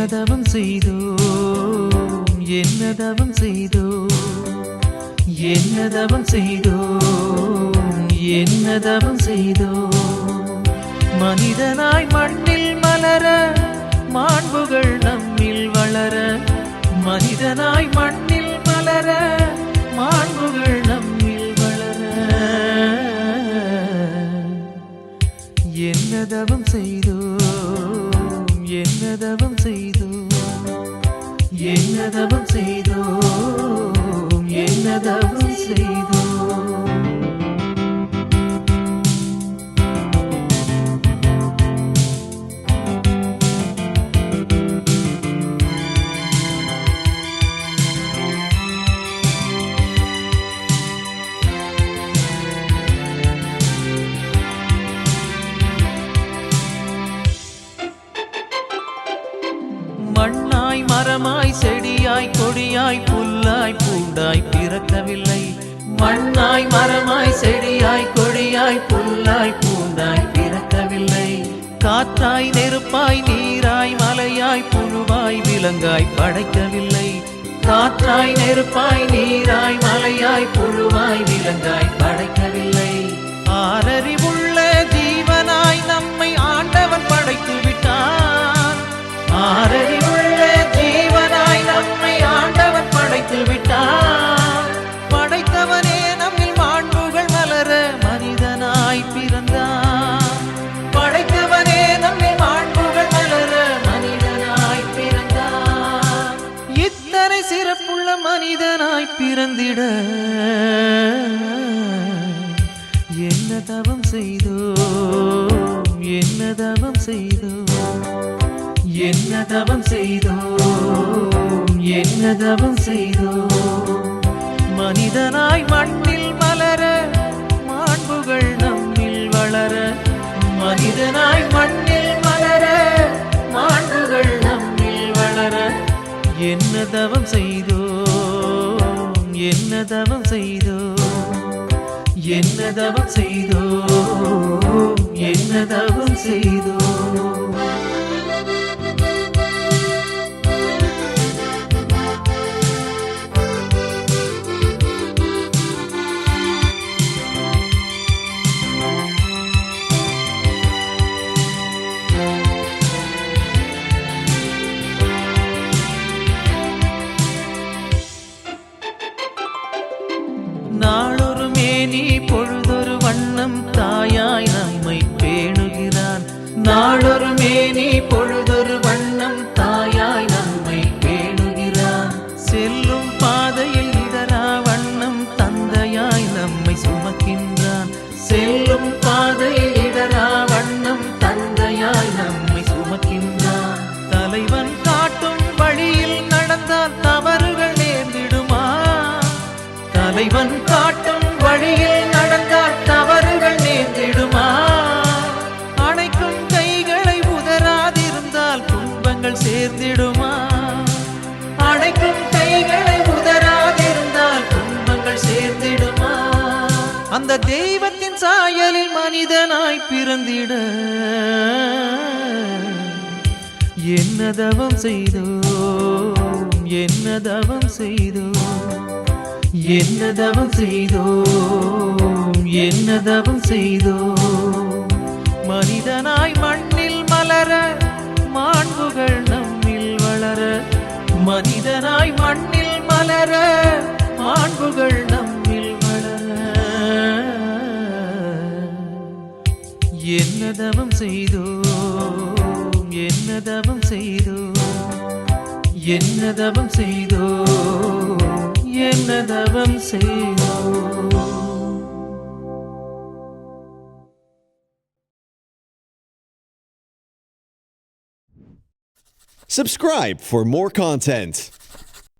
என்னதவம் செய்தோம் என்னதவம் செய்தோம் என்னதவம் செய்தோம் என்னதவம் செய்தோம் மனிதனாய் மண்ணில் மலர மாண்புகள் நம்மில் வளர மனிதனாய் மண்ணில் மலர என்னதவம் செய்தோம் என்னதவம் மண்ணாய் மரமாய் செடியாய் கொடியாய் புல்லாய் பூண்டாய் பிறக்கவில்லை. மண்ணாய் மரமாய் செடியாய் கொடியாய் புல்லாய் பூண்டாய் பிறக்கவில்லை. காற்றாய் நெருப்பாய் நீராய் மலையாய் புழுவாய் விலங்காய் படைக்கவில்லை. காற்றாய் நெருப்பாய் நீராய் மனிதனாய் பிறந்திட. என்ன தவம் செய்தோம் என்ன தவம் செய்தோம் என்ன தவம் செய்தோம் என்ன தவம் செய்தோம் மனிதனாய் மண்ணில் மலர மாண்புகள் நம்மில் வளர. மனிதனாய் மண்ணில் மலர மாண்புகள் நம்மில் வளர. என்ன தவம் செய்தோ? என்ன தவம் செய்தோ? என்ன தவம் செய்தோ? என்ன தவம் செய்தோ? நாளொரு மேனி பொழுதொரு அந்த தெய்வத்தின் சாயலில் மனிதனாய் பிறந்திட. என்ன தவம் செய்தோம் என்ன தவம் செய்தோம் என்ன தவம் செய்தோம் என்ன தவம் செய்தோம் மனிதனாய் மண்ணில் மலர மாண்புகள் நம்மில் வளர. மனிதனாய் மண்ணில் மலர மாண்புகள் என்ன தவம் செய்தோம் என்ன தவம் செய்தோம் என்ன தவம் செய்தோம் என்ன தவம் செய்தோம் Subscribe for more content.